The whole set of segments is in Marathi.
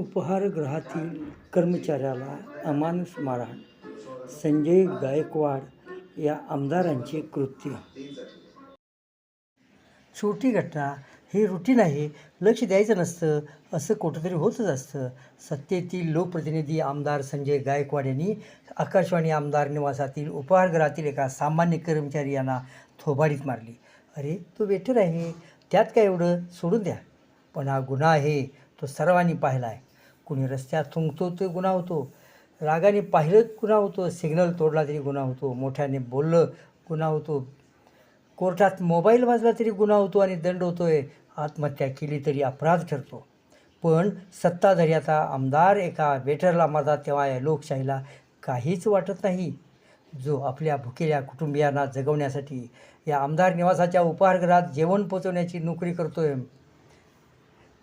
उपहारगृहातील कर्मचाऱ्याला अमानुष मारहाण संजय गायकवाड या आमदारांचे कृत्य. छोटी घटना हे रुटीन आहे लक्ष द्यायचं नसतं असं कुठंतरी होतच असतं. सत्तेतील लोकप्रतिनिधी आमदार संजय गायकवाड यांनी आकाशवाणी आमदार निवासातील उपहारगृहातील एका सामान्य कर्मचारी यांना थोबाडीत मारली. अरे तो वेटर आहे. त्यात काय एवढं? सोडून द्या. पण हा गुन्हा आहे तो सर्वांनी पाहिला आहे कुणी रस्त्यात थुंकतो ते गुन्हा होतो रागाने पाहिलं गुन्हा होतो सिग्नल तोडला तरी गुन्हा होतो मोठ्याने बोललं गुन्हा होतो कोर्टात मोबाईल वाजला तरी गुन्हा होतो आणि दंड होतो आहे आत्महत्या केली तरी अपराध ठरतो. पण सत्ताधारी आता आमदार एका वेटरला मारतात तेव्हा या लोकशाहीला काहीच वाटत नाही. जो आपल्या भुकेल्या कुटुंबियांना जगवण्यासाठी या आमदार निवासाच्या उपहारगृहात जेवण पोचवण्याची नोकरी करतोय.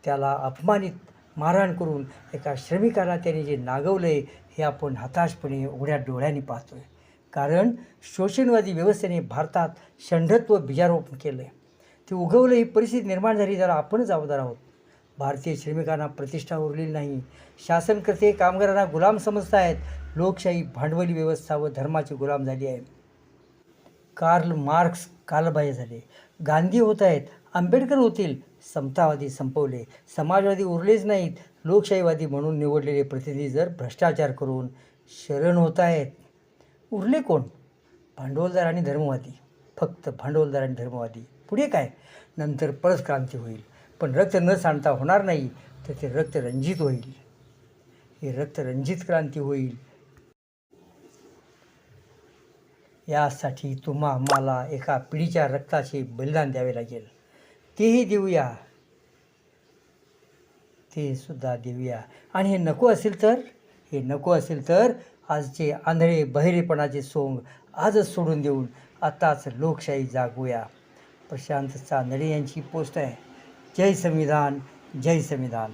त्याला अपमानित मारहाण करून एका श्रमिकाला त्याने जे नागवलं आहे हे आपण हताशपणे उघड्या डोळ्यांनी आहे कारण शोषणवादी व्यवस्थेने भारतात षंढत्व बीजारोपण केलं आहे ते उगवलं ही परिस्थिती निर्माण झाली जरा आपणच जबाबदार आहोत. भारतीय श्रमिकांना प्रतिष्ठा उरलेली नाही. शासनकर्ते कामगारांना गुलाम समजत आहेत लोकशाही भांडवली व्यवस्था व धर्माची गुलाम झाली आहे. कार्ल मार्क्स कालबाह्य झाले. गांधी होत आहेत. आंबेडकर होतील. समतावादी संपवले. समाजवादी उरलेच नाहीत. लोकशाहीवादी म्हणून निवडलेले प्रतिनिधी जर भ्रष्टाचार करून शरण होत आहेत उरले कोण? भांडवलदार आणि धर्मवादी. फक्त भांडवलदार आणि धर्मवादी. पुढे काय? नंतर परत क्रांती होईल. पण रक्त न सांडता होणार नाही तर ते रक्त रंजित होईल. हे रक्त रंजित क्रांती होईल. यासाठी तुम्हा मला एका पिढीच्या रक्ताचे बलिदान द्यावे लागेल. तेही देऊया. ते सुद्धा देऊया. आणि हे नको असेल तर हे नको असेल तर आजचे आंधळे बहिरेपणाचे सोंग आजच सोडून देऊन आताच लोकशाही जागूया. प्रशांत चांदणे यांची पोस्ट आहे. जय संविधान जय संविधान.